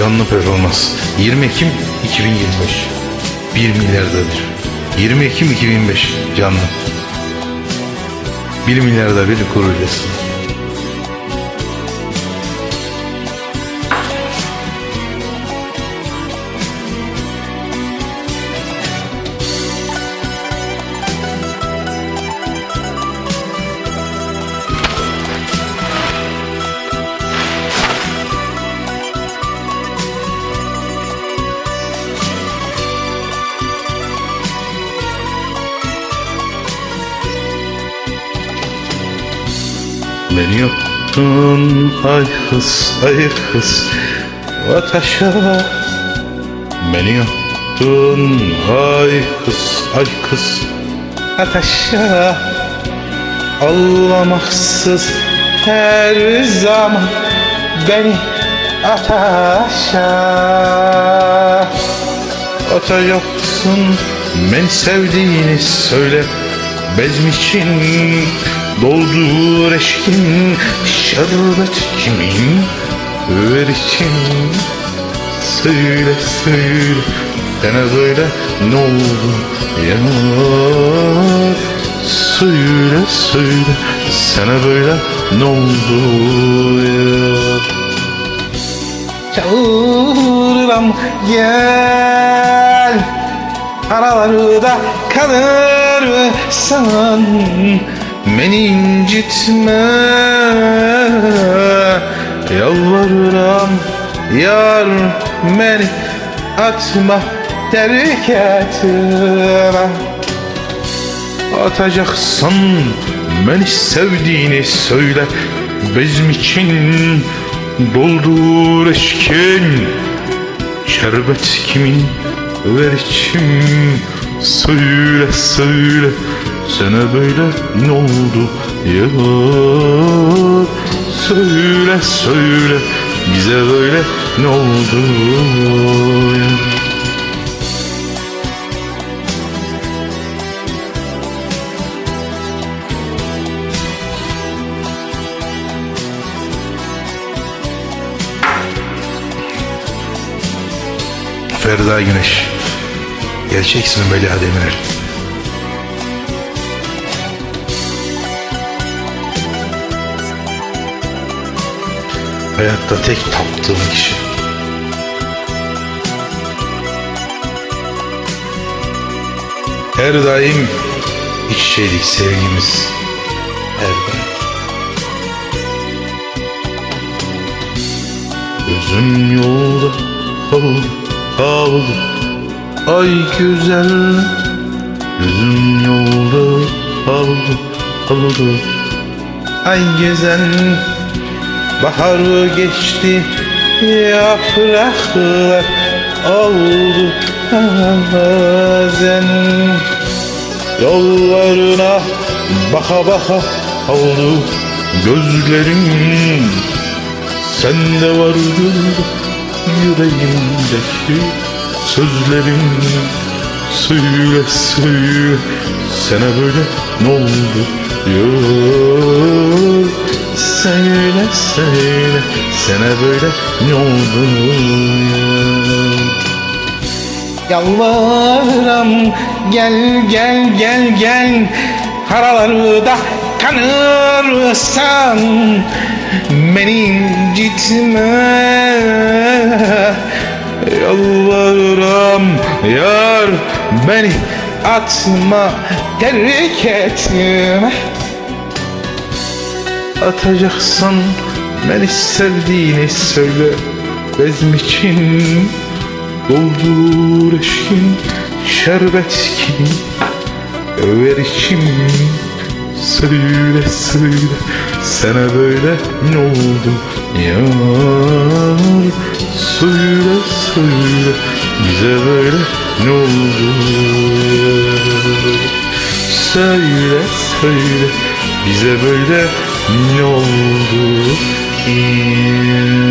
canlı performans. 20 Ekim 2025. 1 milyarda bir. 20 Ekim 2025 canlı. 1 milyarda bir kuracağız. Beni yoktun ay kız ay kız Ataşa Beni yoktun ay kız ay kız Ataşa Ağlamaksız her zaman Beni ataşa Atacaksın beni sevdiğini söyle Bezm için doldur eşkin Şerbet kimin? Ver için. Söyle söyle Sana böyle ne oldu? Ya Söyle söyle Sana böyle ne oldu? Ya Çağırıram gel. Aralarda kalırsan Beni incitme Yalvarırım yar beni atma terk etme Atacaksan beni sevdiğini söyle Bezm için doldur eşkin Şerbet kimin ver içim Söyle söyle sana böyle ne oldu? Ya Söyle söyle. Bize böyle ne oldu? Ya Ferda Güneş. Gerçeksin Melia Demirel Hayatta tek taptığım kişi. Her daim iç içeydik sevgimiz Her daim. Gözüm yolda kaldı kaldı. Ay güzel. Gözüm yolda kaldı kaldı. Ay güzel Bahar geçti Yapraklar oldu bazen. Yollarına baka baka oldu gözlerim. Sende vardı yüreğimdeki sözlerin Söyle söyle sana böyle ne oldu? Ya Söyle söyle. Sana böyle ne oldu? Ya Yalvarırım gel gel gel. Gel Haralarda kanırsan Beni incitme. Yalvarırım yar beni atma terk etme Atacaksan beni sevdiğini söyle. Bezm için doldur eşkin Şerbet kim ver içim Söyle söyle sana böyle ne oldu? Yar Söyle söyle bize böyle ne oldu? Söyle söyle bize böyle ne oldu yar